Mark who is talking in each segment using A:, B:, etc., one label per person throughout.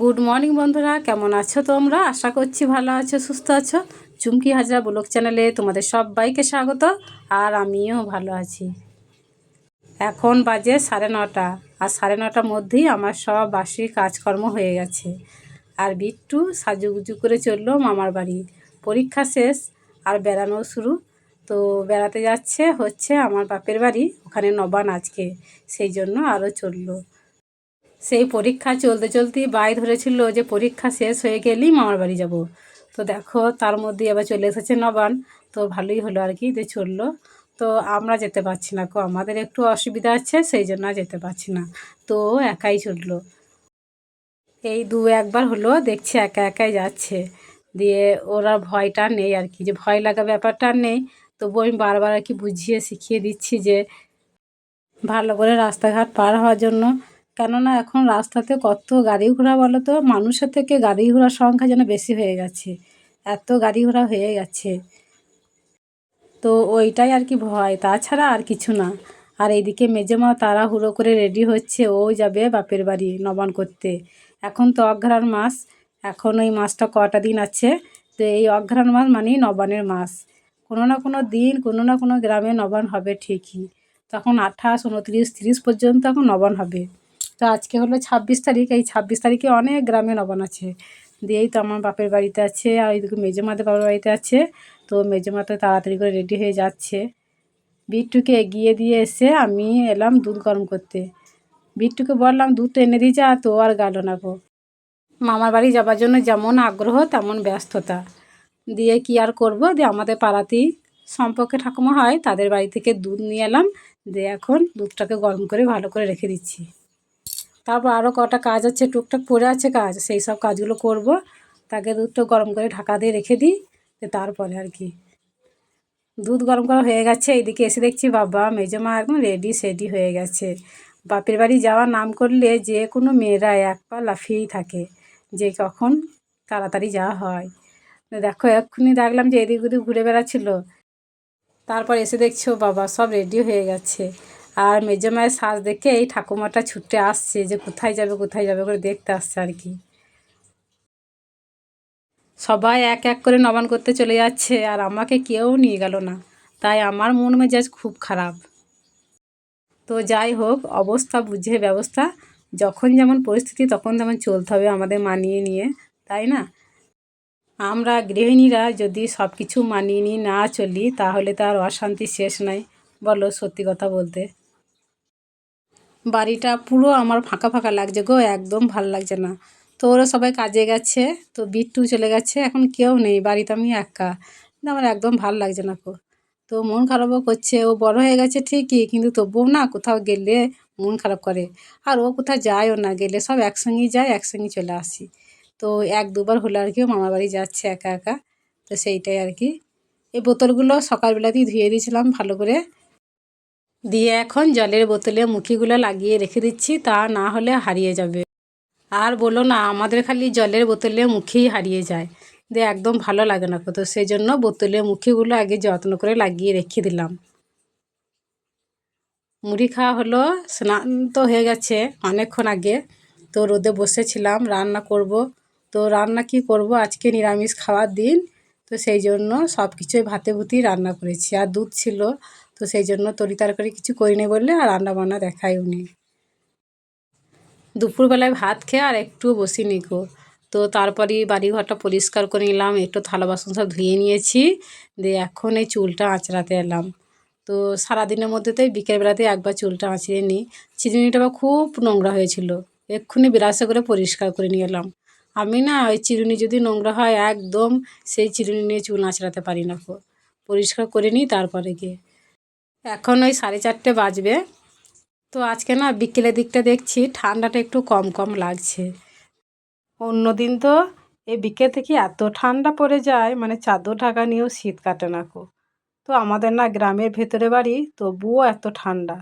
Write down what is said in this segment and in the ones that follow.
A: Good morning বন্ধুরা। কেমন আছো তোমরা? আশা করছি ভালো আছো, সুস্থ আছো। চুমকি হাজরা ব্লগ চ্যানেলে তোমাদের সবাইকে স্বাগত, আর আমিও ভালো আছি। এখন বাজে সাড়ে নটা, আর সাড়ে নটার মধ্যেই আমার সব বাসি কাজকর্ম হয়ে গেছে। আর বিট্টু সাজুগুজু করে চলল মামার বাড়ি। পরীক্ষা শেষ, আর বেড়ানো শুরু। তো বেড়াতে যাচ্ছে হচ্ছে আমার বাপের বাড়ি, ওখানে নবান আজকে, সেই জন্য আরও চলল। সেই পরীক্ষা চলতে চলতেই বাই ধরেছিল যে পরীক্ষা শেষ হয়ে গেলেই মামার বাড়ি যাব। তো দেখো, তার মধ্যে আবার চলে এসেছে নবান। তো ভালোই হলো আর কি, যে চলল। তো আমরা যেতে পারছি না কো আমাদের একটু অসুবিধা আছে, সেই জন্য যেতে পারছি না। তো একাই চলল। এই দু একবার হলো, দেখছি একা একাই যাচ্ছে। দিয়ে ওরা ভয়টা নেই আর কি, যে ভয় লাগা ব্যাপারটা নেই। তবু আমি বারবার আর কি বুঝিয়ে শিখিয়ে দিচ্ছি যে ভালো করে রাস্তাঘাট পার হওয়ার জন্য কেননা এখন রাস্তাতে কত গাড়ি ঘোড়া বলো তো, মানুষের থেকে গাড়ি ঘোড়ার সংখ্যা যেন বেশি হয়ে গেছে। এত গাড়ি ঘোড়া হয়ে গেছে। তো ওইটাই আর কি ভয়, তাছাড়া আর কিছু না। আর এইদিকে মেজমা তাড়াহুড়ো করে রেডি হচ্ছে, ও যাবে বাপের বাড়ি নবান করতে। এখন তো অঘ্রাণ মাস, এখন ওই মাসটা কটা দিন আছে, তো এই অঘ্রাণ মাস মানেই নবানের মাস। কোনো না কোনো দিন, কোনো না কোনো গ্রামে নবান হবে ঠিকই। তখন আঠাশ, উনত্রিশ, তিরিশ পর্যন্ত এখন নবান হবে। তো আজকে হলো ছাব্বিশ তারিখ, এই ছাব্বিশ তারিখে অনেক গ্রামে নবান আছে। দিয়েই তো আমার বাপের বাড়িতে আছে আর ওইদিকে মেজমাদের বাপের বাড়িতে আছে। তো মেজমা তো তাড়াতাড়ি করে রেডি হয়ে যাচ্ছে। বিট্টুকে এগিয়ে দিয়ে এসে আমি এলাম দুধ গরম করতে। বিট্টুকে বললাম দুধটা এনে দিয়ে যা, তো আর গেল না গো। মামার বাড়ি যাবার জন্য যেমন আগ্রহ, তেমন ব্যস্ততা। দিয়ে কি আর করব? দিয়ে আমাদের পাড়াতেই সম্পর্কে ঠাকুমা হয়, তাদের বাড়ি থেকে দুধ নিয়ে এলাম। দিয়ে এখন দুধটাকে গরম করে ভালো করে রেখে দিচ্ছি। তারপর আরও কটা কাজ আছে, টুকটাক পড়ে আছে কাজ, সেই সব কাজগুলো করব। তাকে দুধটা গরম করে ঢাকা দিয়ে রেখে দিই তারপরে আর কি। দুধ গরম করা হয়ে গেছে, এইদিকে এসে দেখছি বাবা, মেজমা একদম রেডি সেডি হয়ে গেছে। বাপের বাড়ি যাওয়ার নাম করলে যে কোনো মেয়েরা এক পা লাফিয়েই থাকে, যে কখন তাড়াতাড়ি যাওয়া হয়। দেখো, এক্ষুনি দেখলাম যে এদিক ওদিক ঘুরে বেড়াচ্ছিল। তারপর এসে দেখছ বাবা, সব রেডি হয়ে গেছে। আর মেজো মায়ের সাজ দেখে এই ঠাকুমাটা ছুটে আসছে যে কোথায় যাবে কোথায় যাবে করে দেখতে আসছে আর কি। সবাই এক এক করে নবান করতে চলে যাচ্ছে আর আমাকে কেউ নিয়ে গেল না। তাই আমার মন মেজাজ খুব খারাপ। তো যাই হোক, অবস্থা বুঝে ব্যবস্থা। যখন যেমন পরিস্থিতি তখন তেমন চলতে হবে আমাদের মানিয়ে নিয়ে, তাই না? আমরা গৃহিণীরা যদি সব কিছু মানিয়ে নিয়ে না চলি তাহলে তার অশান্তি শেষ নাই। বলো সত্যি কথা বলতে। বাড়িটা পুরো আমার ফাঁকা ফাঁকা লাগছে গো, একদম ভালো লাগছে না। তো ওরা সবাই কাজে গেছে, তো বিট্টু চলে গেছে, এখন কেউ নেই, বাড়িতে আমি একা। কিন্তু আমার একদম ভালো লাগছে না কো তো মন খারাপও করছে, ও বড় হয়ে গেছে ঠিকই, কিন্তু তবুও না কোথাও গেলে মন খারাপ করে। আর ও কোথাও যায়ও না, গেলে সব একসঙ্গেই যায় একসঙ্গেই চলে আসি। তো এক দুবার হলো আর কি মামার বাড়ি যাচ্ছে একা একা, তো সেইটাই আর কি। এই বোতলগুলো সকালবেলাতেই ধুয়ে দিয়েছিলাম ভালো করে। দিয়ে এখন জলের বোতলে মুখিগুলো লাগিয়ে রেখে দিচ্ছি, তা না হলে হারিয়ে যাবে। আর বলো না, আমাদের খালি জলের বোতলে মুখেই হারিয়ে যায়। দিয়ে একদম ভালো লাগে না কত। সেই জন্য বোতলে মুখিগুলো আগে যত্ন করে লাগিয়ে রেখে দিলাম। মুড়ি খাওয়া হলো, স্নান তো হয়ে গেছে অনেকক্ষণ আগে। তো রোদে বসেছিলাম, রান্না করব। তো রান্না কি করব? আজকে নিরামিষ খাওয়ার দিন। তো সেই জন্য সব কিছুই ভাতে ভুতেই রান্না করেছি। আর দুধ ছিল তো সেই জন্য তরি তরকারি কিছু করিনি বললে আর রান্না বান্না দেখাই উনি দুপুরবেলায় ভাত খেয়ে আর একটু বসি নিকো তো তারপরে বাড়িঘরটা পরিষ্কার করে নিলাম, একটু থালা বাসন সব ধুয়ে নিয়েছি, দিয়ে এখন এই চুলটা আঁচড়াতে এলাম। তো সারাদিনের মধ্যে তো বিকেলবেলাতে একবার চুলটা আঁচড়ে নিই। চিরুনিটা আবার খুব নোংরা হয়েছিল, এক্ষুনি বিরাসে করে পরিষ্কার করে নিয়ে এলাম। আমি না ওই চিরুনি যদি নোংরা হয় একদম সেই চিরুনি নিয়ে চুল আঁচড়াতে পারি না পরিষ্কার করে নিই তারপরে গিয়ে। এখন ওই সাড়ে চারটে বাজবে। তো আজকে না বিকেলের দিকটা দেখছি, ঠান্ডাটা একটু কম কম লাগছে। অন্য দিন তো এই বিকেল থেকে এত ঠান্ডা পড়ে যায় মানে চাদর ঢাকা নিয়েও শীত কাটে না কো তো আমাদের না গ্রামের ভেতরে বাড়ি, তবুও এত ঠান্ডা।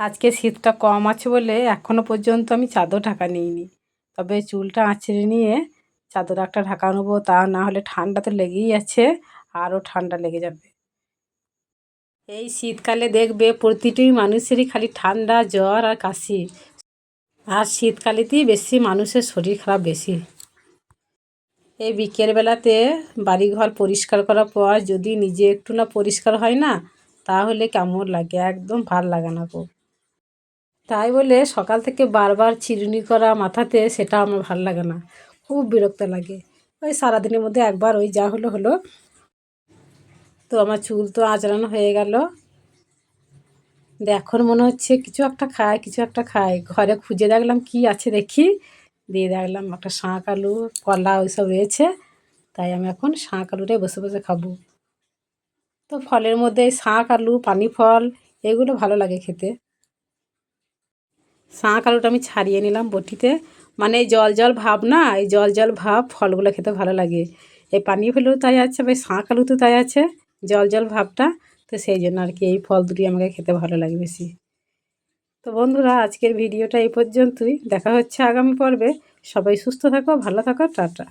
A: আজকে শীতটা কম আছে বলে এখনও পর্যন্ত আমি চাদর ঢাকা নিইনি। তবে চুলটা আঁচড়ে নিয়ে চাদর একটা ঢাকা নেব, তা না হলে ঠান্ডা তো লেগেই আছে, আরও ঠান্ডা লেগে যাবে। এই শীতকালে দেখবে প্রতিটি মানুষেরই খালি ঠান্ডা জ্বর আর কাশি। আর শীতকালেতেই বেশি মানুষের শরীর খারাপ বেশি। এই বিকেলবেলাতে বাড়িঘর পরিষ্কার করার পর যদি নিজে একটু না পরিষ্কার হয় না, তাহলে কেমন লাগে? একদম ভালো লাগে না গো তাই বলে সকাল থেকে বারবার চিরুনি করা মাথাতে সেটা আমার ভালো লাগে না। খুব বিরক্ত লাগে। ওই সারাদিনের মধ্যে একবার ওই যা হলো হলো তো আমার চুল তো আঁচড়ানো হয়ে গেল। এখন মনে হচ্ছে কিছু একটা খায় কিছু একটা খায় ঘরে খুঁজে দেখলাম কি আছে দেখি। দিয়ে দেখলাম একটা শাঁক আলু, কলা ওইসব রয়েছে। তাই আমি এখন শাঁক আলুটাই বসে বসে খাব। তো ফলের মধ্যে শাঁক আলু পানি ফল এগুলো ভালো লাগে খেতে। শাঁক আলুটা আমি ছাড়িয়ে নিলাম বটিতে। মানে এই জল জল ভাব না, এই জল জল ভাব ফলগুলো খেতে ভালো লাগে। এই পানি ফলেও তাই আছে বা শাঁক আলু তো তাই আছে। জল জল ভাবটা, তো সেই জন্য আর কি এই ফল দুটি আমাকে খেতে ভালো লাগে বেশি। তো বন্ধুরা, আজকের ভিডিওটা এই পর্যন্তই। দেখা হচ্ছে আগামী পর্বে। সবাই সুস্থ থাকো, ভালো থাকো, টাটা।